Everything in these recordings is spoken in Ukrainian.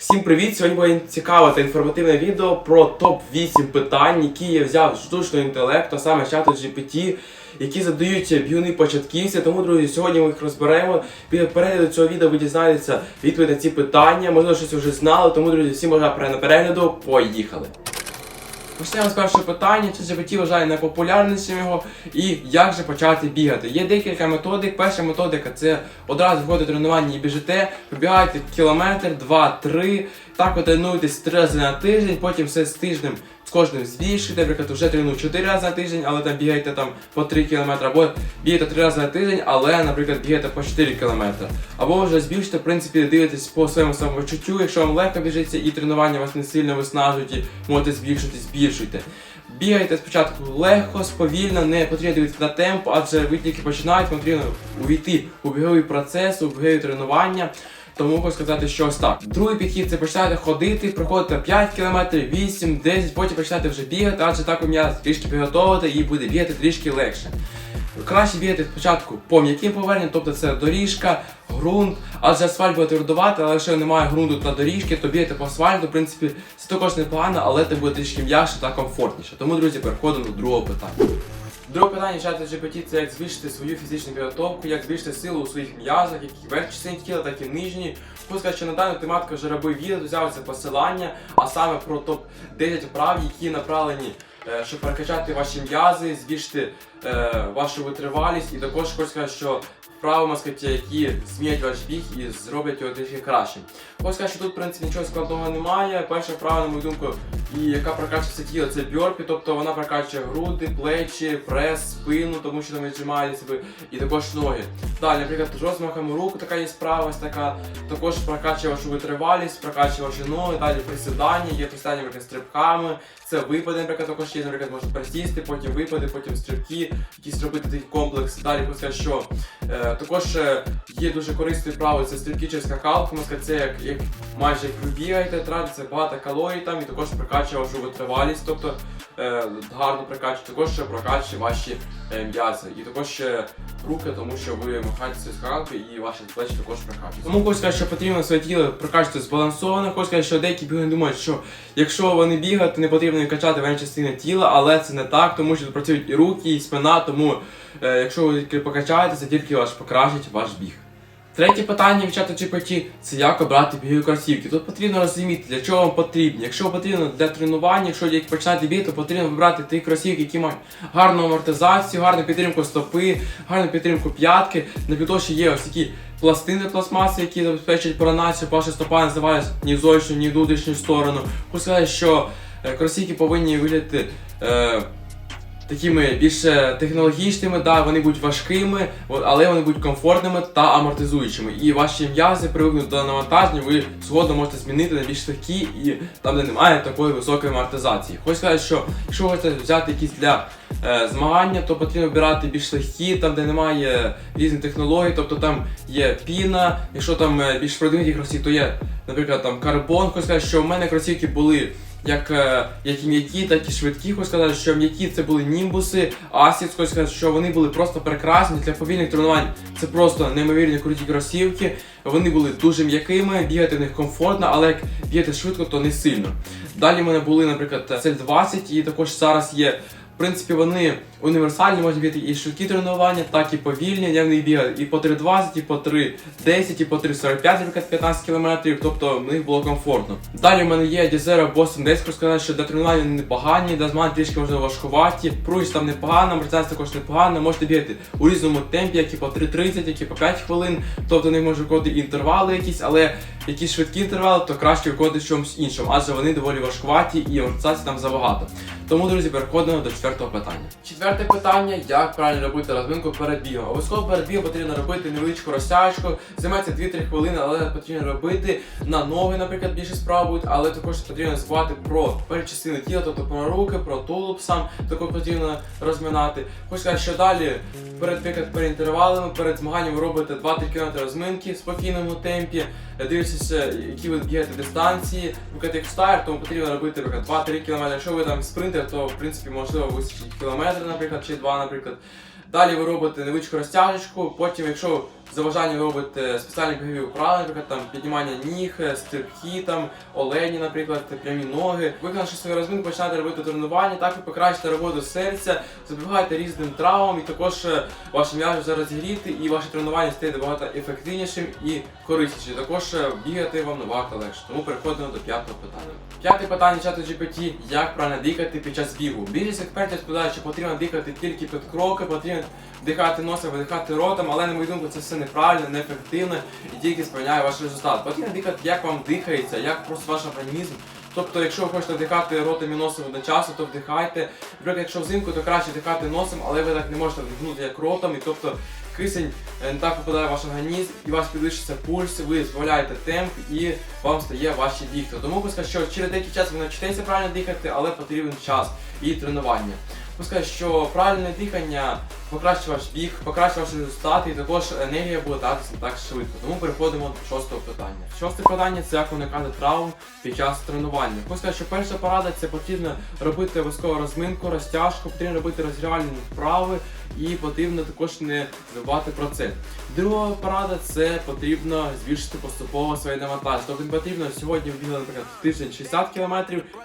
Всім привіт! Сьогодні буде цікаве та інформативне відео про топ-8 питань, які я взяв з штучного інтелекту, а саме чату GPT, які задають б'юни початківці. Тому, друзі, сьогодні ми їх розберемо. Під перегляду цього відео ви дізнаєтеся відповідь на ці питання. Можливо, щось вже знали, тому, друзі, всім бажаю перегляду. Поїхали! Почнемо з першого питання, чи GPT вважає найпопулярнішим його і як же почати бігати. Є декілька методик. Перша методика це одразу входить тренування і біжите, побігайте кілометр, два, три, так от три рази на тиждень, потім все з тижнем з кожним збільшуєте, наприклад, вже треную 4 рази на тиждень, але там бігаєте там по 3 км, або бігаєте 3 рази на тиждень, але, наприклад, бігаєте по 4 км. Або вже збільшите, в принципі, дивитесь по своєму самопочуттю, якщо вам легко біжиться і тренування вас не сильно виснажують, і можете збільшити, збільшуйте. Бігайте спочатку легко, сповільно, не потрібно дивитися на темп, адже ви тільки починаєте, потрібно увійти у біговий процес, у бігові тренування. Тому хочу сказати, що ось так. Другий підхід це починаєте ходити, проходите 5 км, 8, 10, потім починаєте вже бігати, адже так у м'яз трішки підготовити і буде бігати трішки легше. Краще бігати спочатку по м'яким поверхням, тобто це доріжка, ґрунт, адже асфальт буде твердувати, але якщо немає ґрунту та доріжки, то бігати по асфальту, в принципі, це також непогано, але це буде трішки м'якше та комфортніше. Тому, друзі, переходимо до другого питання. Друге питання чату GPT це як збільшити свою фізичну підготовку, як збільшити силу у своїх м'язах, як і в частині тіла, так і нижній. Хочу що на дану тематику вже робив відео, це посилання, а саме про топ-10 вправ, які направлені, е, щоб перекачати ваші м'язи, збільшити е, вашу витривалість. І також хочу сказати, що вправи москаті, які змінять ваш біг і зроблять його трішки кращим. Хочу сказати, що тут в принципі нічого складного немає. Перша вправа, на мою думку, і яка прокачує все тіло, це бьорпі, тобто вона прокачує груди, плечі, прес, спину, тому що там віджимає себе, і також ноги. Далі, наприклад, з розмахом рук така є справа, така. Також прокачує вашу витривалість, прокачує ваші ноги, далі присідання, є присідання, наприклад, стрибками, це випади, наприклад, також є, наприклад, можна присісти, потім випади, потім стрибки, якісь робити такий комплекс. Далі сказати, що е, також е, є дуже корисні вправи, це стрибки через скакалку, можна сказати, це як, як майже як ви бігаєте, тратиться багато калорій там і також прокачує вашу витривалість, тобто гарно прокачує, також ще прокачує ваші е, м'язи. І також ще руки, тому що ви махаєте цією скакалкою і ваші плечі також прокачують. Тому хочу сказати, що потрібно своє тіло прокачувати збалансовано. Хочу сказати, що деякі бігуни думають, що якщо вони бігають, то не потрібно качати верхні частини тіла, але це не так, тому що працюють і руки, і спина, тому е, якщо ви тільки покачаєте, це тільки ваш покращить ваш біг. Третє питання від чату GPT – це як обрати бігові кросівки. Тут потрібно розуміти, для чого вам потрібні. Якщо вам потрібно для тренування, якщо як починати бігти, то потрібно вибрати ті кросівки, які мають гарну амортизацію, гарну підтримку стопи, гарну підтримку п'ятки. На підошві є ось такі пластини пластмаси, які забезпечують коронацію, ваша стопа не завалюється ні в зовнішню, ні в внутрішню сторону. Хочу сказати, що е, кросівки повинні виглядати. Е, такими більш технологічними, да, вони будуть важкими, але вони будуть комфортними та амортизуючими. І ваші м'язи привикнуть до навантаження, ви згодом можете змінити на більш легкі і там, де немає такої високої амортизації. Хочу сказати, що якщо хочете взяти якісь для е, змагання, то потрібно обирати більш легкі, там де немає різних технологій, тобто там є піна, якщо там е, більш продвинуті кросівки, то є, наприклад, там карбон. Хочу сказати, що в мене кросівки були як, е, як і м'які, так і швидкі. Хочу сказати, що м'які це були німбуси, асіс, хочу сказати, що вони були просто прекрасні для повільних тренувань. Це просто неймовірні круті кросівки. Вони були дуже м'якими, бігати в них комфортно, але як бігати швидко, то не сильно. Далі в мене були, наприклад, цель 20 і також зараз є. Принципі, вони універсальні, можна бігати і швидкі тренування, так і повільні. Я в бігав і по 3.20, і по 3.10, і по 3.45, наприклад, 15 км, тобто в них було комфортно. Далі в мене є Дізера Boston 10, хочу сказати, що для тренування вони непогані, для змагань трішки можливо важкуваті, пружність там непогана, амортизація також непогана, можете бігати у різному темпі, як і по 3.30, як і по 5 хвилин, тобто не може виходити інтервали якісь, але якісь швидкі інтервали, то краще виходити в чомусь іншому, адже вони доволі важкуваті і амортизації там забагато. Тому, друзі, переходимо до четвертого питання. Четверте питання: як правильно робити розминку перед бігом. Обов'язково перед бігом потрібно робити невеличку розтяжку, займається 2-3 хвилини, але потрібно робити на ноги, наприклад, більше справ але також потрібно забувати про перші частини тіла, тобто про руки, про тулуб сам також потрібно розминати. Хочу сказати, що далі перед наприклад, перед інтервалами, перед змаганням робите 2-3 км розминки в спокійному темпі, дивитеся, які ви бігаєте дистанції, наприклад, як стар, тому потрібно робити наприклад, 2-3 км. Якщо ви там спринтер, то в принципі можливо вистачить кілометр, наприклад, чи два, наприклад. Далі ви робите невеличку розтяжечку, потім, якщо заважання ви робите спеціальні бігові вправи, наприклад, там піднімання ніг, е, стрибки, там олені, наприклад, прямі ноги. Виконавши свою розминку, починаєте робити тренування, так ви покращите роботу серця, запобігаєте різним травмам, і також е, ваші м'язи вже розігріти, і ваше тренування стає набагато ефективнішим і кориснішим. Також е, бігати вам набагато легше. Тому переходимо до п'ятого питання. П'яте питання чату GPT – як правильно дихати під час бігу. Більшість експертів складають, що потрібно дихати тільки під кроки, потрібно дихати носом, видихати ротом, але на мою думку це все неправильно, неефективно і тільки сприяє ваш результат. Потрібно дихати, як вам дихається, як просто ваш організм. Тобто, якщо ви хочете вдихати ротом і носом одночасно, то вдихайте. Наприклад, якщо взимку, то краще вдихати носом, але ви так не можете вдихнути як ротом, і тобто кисень е, не так попадає в ваш організм, і у вас підвищується пульс, ви збавляєте темп і вам стає важче бігти. Тому пускай, що через деякий час ви навчитеся правильно дихати, але потрібен час і тренування. Пускай, що правильне дихання покращить ваш біг, покращить ваші результати, і також енергія буде датися не так швидко. Тому переходимо до шостого питання. Шосте питання це як уникати травм під час тренування. Пускай, що перша порада це потрібно робити обов'язково розминку, розтяжку, потрібно робити розгрівальні вправи і потрібно також не забувати про це. Друга порада це потрібно збільшити поступово своє навантаження. Тобто не потрібно сьогодні бігати, наприклад, тиждень 60 км,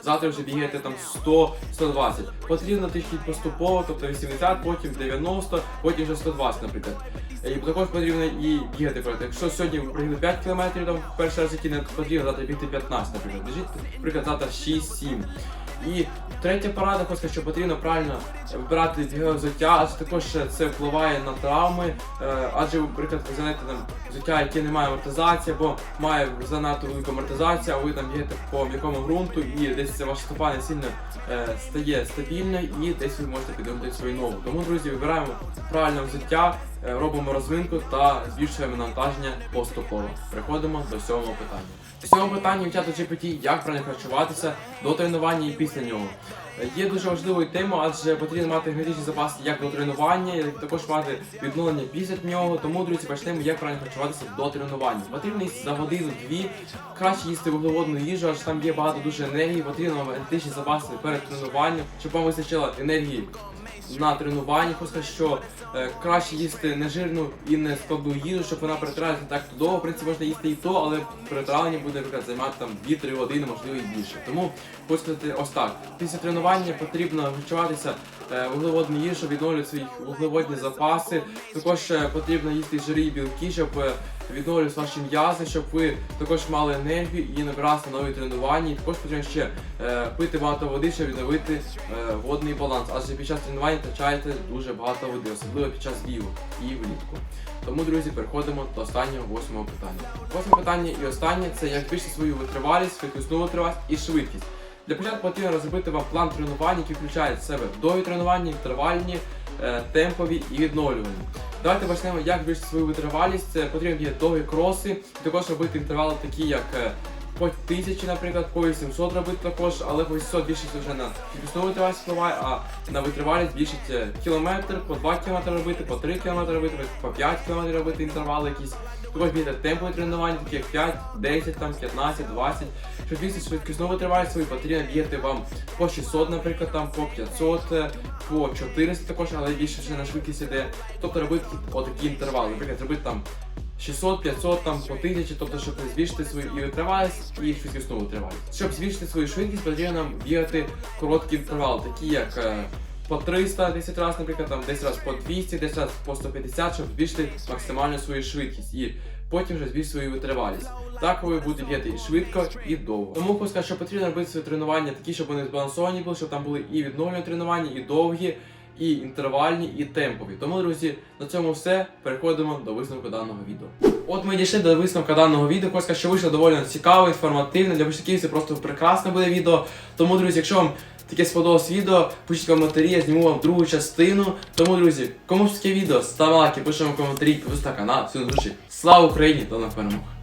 завтра вже бігаєте там 100-120. Потрібно трішки поступово, тобто 80, потім 90, потім вже 120, наприклад. І також потрібно і бігати проти. Якщо сьогодні ви пригли 5 км, там перший раз який не потрібно завтра бігти 15, наприклад. Біжіть, наприклад, завтра 6-7. І третя порада, хочу що потрібно правильно вибирати бігове взуття, адже також це впливає на травми. Е, Адже, наприклад, ви знаєте там взуття, яке не має амортизації, або має занадто велику амортизацію, а ви там бігаєте по м'якому ґрунту і десь ваша стопа не сильно е, стає стабільною і десь ви можете підготувати свою ногу. Тому, друзі, вибираємо правильне взуття, робимо розминку та збільшуємо навантаження поступово. Переходимо до сьомого питання. В питанні у чату GPT, як правильно харчуватися до тренування і після нього. Е, Є дуже важливою темою, адже потрібно мати генетичні запаси як до тренування, як також мати відновлення після нього. Тому, друзі, почнемо, як правильно харчуватися до тренування. Потрібно їсти за годину-дві, краще їсти вуглеводну їжу, адже там є багато дуже енергії, потрібно генетичні запаси перед тренуванням, щоб вам вистачило енергії на тренуванні. Сказати, що е, краще їсти нежирну і не складну їжу, щоб вона перетравлювалася не так довго. В принципі, можна їсти і то, але перетравлення буде наприклад, займати там 2-3 години, можливо і більше. Тому хочу сказати ось так. Після тренування потрібно харчуватися е, вуглеводну їжу, щоб відновлювати свої вуглеводні запаси. Також е, потрібно їсти жири і білки, щоб е, відновлювати ваші м'язи, щоб ви також мали енергію і набиратися на нові тренування. І також потрібно ще пити багато води, щоб відновити водний баланс. Адже під час тренування втрачаєте дуже багато води, особливо під час бігу і влітку. Тому, друзі, переходимо до останнього восьмого питання. Восьме питання і останнє це як збільшити свою витривалість, швидкісну витривалість і швидкість. Для початку потрібно розробити вам план тренувань, який включає в себе вдові тренування, інтервальні, е, темпові і відновлювані. Давайте почнемо, як збільшити свою витривалість. Це потрібно є довгі кроси, також робити інтервали такі, як е, по 1000, наприклад, по 800 робити також, але по 800 більшість вже на фізичну витривалість впливає, а на витривалість більшість е, кілометр, по 2 км робити, по 3 км робити, по 5 км робити інтервали якісь. Також бігати темпові тренування, такі як 5, 10, там, 15, 20. Щоб бігти швидкісну витривалість свою, потрібно бігати вам по 600, наприклад, там, по 500, е, по 400 також, але більше вже на швидкість іде. Тобто робити отакі інтервали. Наприклад, робити там 600, 500, там по 1000, тобто, щоб збільшити свою і витривалість, і швидкісну витривалість. Щоб збільшити свою швидкість, потрібно нам бігати короткі інтервали, такі як е, по 300 10 разів, наприклад, там 10 разів по 200, 10 разів по 150, щоб збільшити максимально свою швидкість. І потім вже збільшити свою витривалість. Так ви будете бігати і швидко, і довго. Тому хочу що потрібно робити свої тренування такі, щоб вони збалансовані були, щоб там були і відновлені тренування, і довгі, і інтервальні, і темпові. Тому, друзі, на цьому все. Переходимо до висновку даного відео. От ми дійшли до висновку даного відео. Сказати, що вийшло доволі цікаво, інформативно. Для початків це просто прекрасне буде відео. Тому, друзі, якщо вам таке сподобалось відео, пишіть коментарі, я зніму вам другу частину. Тому, друзі, кому таке відео, ставте лайки, пишемо коментарі, підписуйтесь на канал. Всім зустрічі. Слава Україні! До нових перемог!